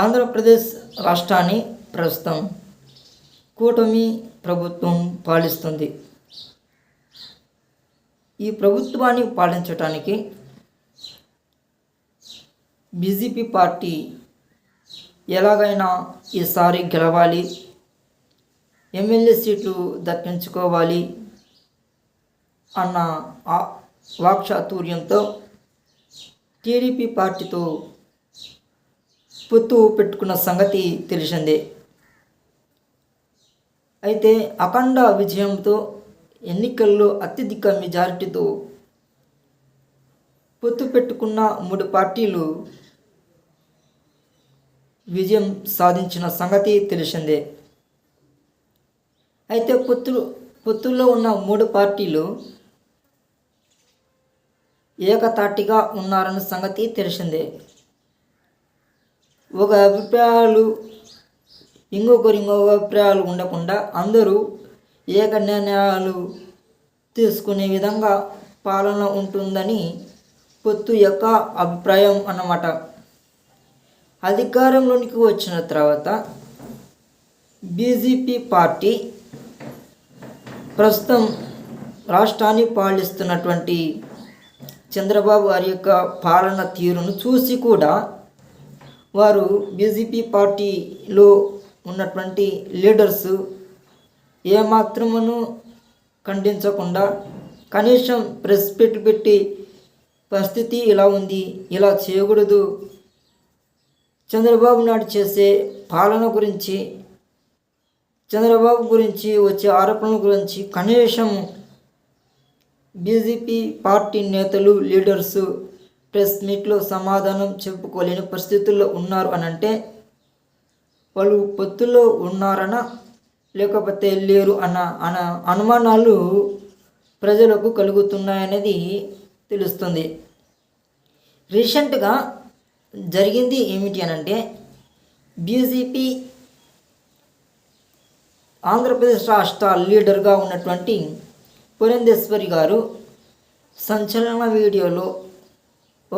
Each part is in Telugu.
ఆంధ్రప్రదేశ్ రాష్ట్రాన్ని ప్రస్తుతం కూటమి ప్రభుత్వం పాలిస్తుంది. ఈ ప్రభుత్వాన్ని పాలించటానికి బీజేపీ పార్టీ ఎలాగైనా ఈసారి గెలవాలి ఎమ్మెల్యే సీట్లు దక్కించుకోవాలి అన్న వాక్చాతుర్యంతో టీడీపీ పార్టీతో పొత్తు పెట్టుకున్న సంగతి తెలిసిందే. అయితే అఖండ విజయంతో ఎన్నికల్లో అత్యధిక మెజారిటీతో పొత్తు పెట్టుకున్న మూడు పార్టీలు విజయం సాధించిన సంగతి తెలిసిందే. అయితే పొత్తు పొత్తుల్లో ఉన్న మూడు పార్టీలు ఏకతాటిగా ఉన్నారన్న సంగతి తెలిసిందే. ఒక అభిప్రాయాలు ఇంకొకరు ఇంకొక అభిప్రాయాలు ఉండకుండా అందరూ ఏక నిర్ణయాలు తీసుకునే విధంగా పాలన ఉంటుందని పొత్తు యొక్క అభిప్రాయం అన్నమాట. అధికారంలోనికి వచ్చిన తర్వాత బీజేపీ పార్టీ ప్రస్తుతం రాష్ట్రాన్ని పాలిస్తున్నటువంటి చంద్రబాబు గారి యొక్క పాలన తీరును చూసి కూడా వారు బీజేపీ పార్టీలో ఉన్నటువంటి లీడర్స్ ఏమాత్రమును ఖండించకుండా కనీసం ప్రెస్ పెట్టి పెట్టి పరిస్థితి ఇలా ఉంది ఇలా చేయకూడదు. చంద్రబాబు నాయుడు చేసే పాలన గురించి చంద్రబాబు గురించి వచ్చే ఆరోపణల గురించి కనీసం బీజేపీ పార్టీ నేతలు లీడర్స్ ప్రెస్ మీట్లో సమాధానం చెప్పుకోలేని పరిస్థితుల్లో ఉన్నారు అని అంటే వాళ్ళు పొత్తులో ఉన్నారనా? లేకపోతే లేరు అన్న అన? అనుమానాలు ప్రజలకు కలుగుతున్నాయనేది తెలుస్తుంది. రీసెంట్గా జరిగింది ఏమిటి అని అంటే బీజేపీ ఆంధ్రప్రదేశ్ రాష్ట్ర లీడర్గా ఉన్నటువంటి పురంధేశ్వరి గారు సంచలన వీడియోలో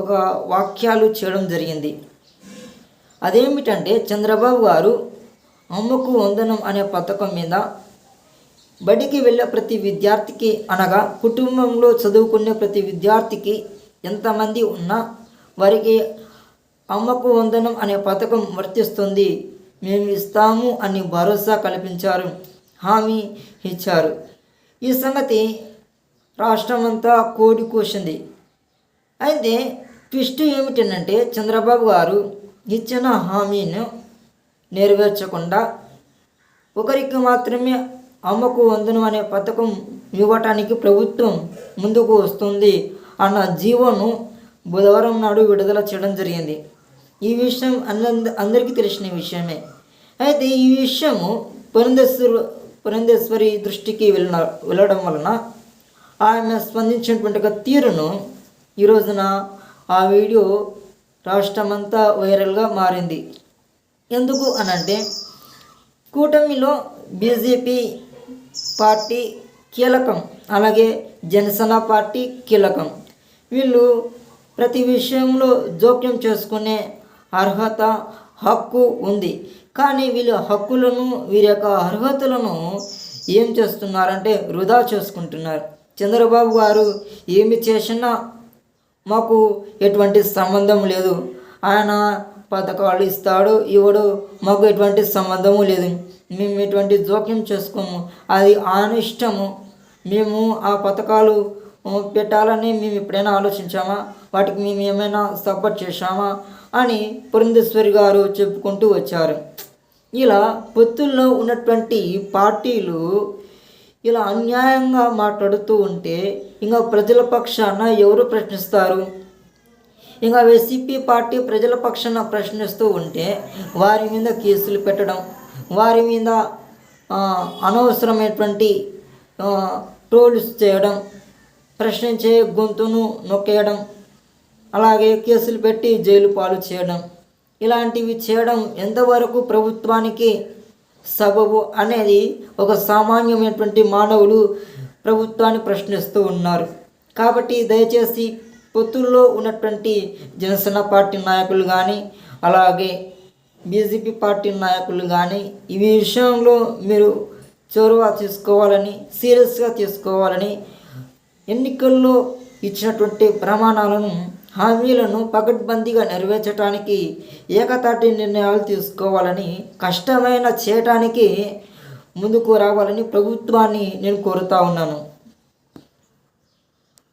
ఒక వాక్యాలు చేయడం జరిగింది. అదేమిటంటే చంద్రబాబు గారు అమ్మకు వందనం అనే పథకం మీద బడికి వెళ్ళే ప్రతి విద్యార్థికి అనగా కుటుంబంలో చదువుకునే ప్రతి విద్యార్థికి ఎంతమంది ఉన్నా వారికి అమ్మకు వందనం అనే పథకం వర్తిస్తుంది. మేము ఇస్తాము అని భరోసా కల్పించారు హామీ ఇచ్చారు. ఈ సంగతి రాష్ట్రమంతా కోడి కూసింది. అయితే ట్విస్ట్ ఏమిటంటే చంద్రబాబు గారు ఇచ్చిన హామీని నెరవేర్చకుండా ఒకరికి మాత్రమే అమ్మకు వందనం అనే పథకం ఇవ్వటానికి ప్రభుత్వం ముందుకు వస్తుంది అన్న జీవోను బుధవారం నాడు విడుదల చేయడం జరిగింది. ఈ విషయం అంద అందరికీ తెలిసిన విషయమే. అయితే ఈ విషయము పురంధేశ్వరు పురంధేశ్వరి దృష్టికి వెళ్ళిన వెళ్ళడం వలన ఆమె స్పందించినటువంటి తీరును ఈ రోజున ఆ వీడియో రాష్ట్రమంతా వైరల్గా మారింది. ఎందుకు అనంటే కూటమిలో బీజేపీ పార్టీ కీలకం అలాగే జనసేన పార్టీ కీలకం. వీళ్ళు ప్రతి విషయంలో జోక్యం చేసుకునే అర్హత హక్కు ఉంది. కానీ వీళ్ళ హక్కులను వీరి యొక్క అర్హతలను ఏం చేస్తున్నారంటే వృధా చేసుకుంటున్నారు. చంద్రబాబు గారు ఏమి చేసినా మాకు ఎటువంటి సంబంధం లేదు. ఆయన పథకాలు ఇస్తాడు ఇవ్వడు. మాకు ఎటువంటి సంబంధము లేదు. మేము ఎటువంటి జోక్యం చేసుకోము. అది ఆయన ఇష్టము. మేము ఆ పథకాలు పెట్టాలని మేము ఎప్పుడైనా ఆలోచించామా? వాటికి మేము ఏమైనా సపోర్ట్ చేశామా? అని పురంధేశ్వరి గారు చెప్పుకుంటూ వచ్చారు. ఇలా పొత్తుల్లో ఉన్నటువంటి పార్టీలు ఇలా అన్యాయంగా మాట్లాడుతూ ఉంటే ఇంకా ప్రజల పక్షాన ఎవరు ప్రశ్నిస్తారు? ఇంకా వైసీపీ పార్టీ ప్రజల పక్షాన ప్రశ్నిస్తూ ఉంటే వారి మీద కేసులు పెట్టడం వారి మీద అనవసరమైనటువంటి ట్రోల్స్ చేయడం ప్రశ్నించే గొంతును నొక్కేయడం అలాగే కేసులు పెట్టి జైలు పాలు చేయడం ఇలాంటివి చేయడం ఎంతవరకు ప్రభుత్వానికి సబబు అనేది ఒక సామాన్యమైనటువంటి మానవులు ప్రభుత్వాన్ని ప్రశ్నిస్తూ ఉన్నారు. కాబట్టి దయచేసి పొత్తుల్లో ఉన్నటువంటి జనసేన పార్టీ నాయకులు కానీ అలాగే బీజేపీ పార్టీ నాయకులు కానీ ఈ విషయంలో మీరు చొరవ తీసుకోవాలని సీరియస్గా తీసుకోవాలని ఎన్నికల్లో ఇచ్చినటువంటి ప్రమాణాలను హామీలను పకడ్బందీగా నెరవేర్చడానికి ఏకతాటి నిర్ణయాలు తీసుకోవాలని కష్టమైన చేయటానికి ముందుకు రావాలని ప్రభుత్వాన్ని నేను కోరుతా ఉన్నాను.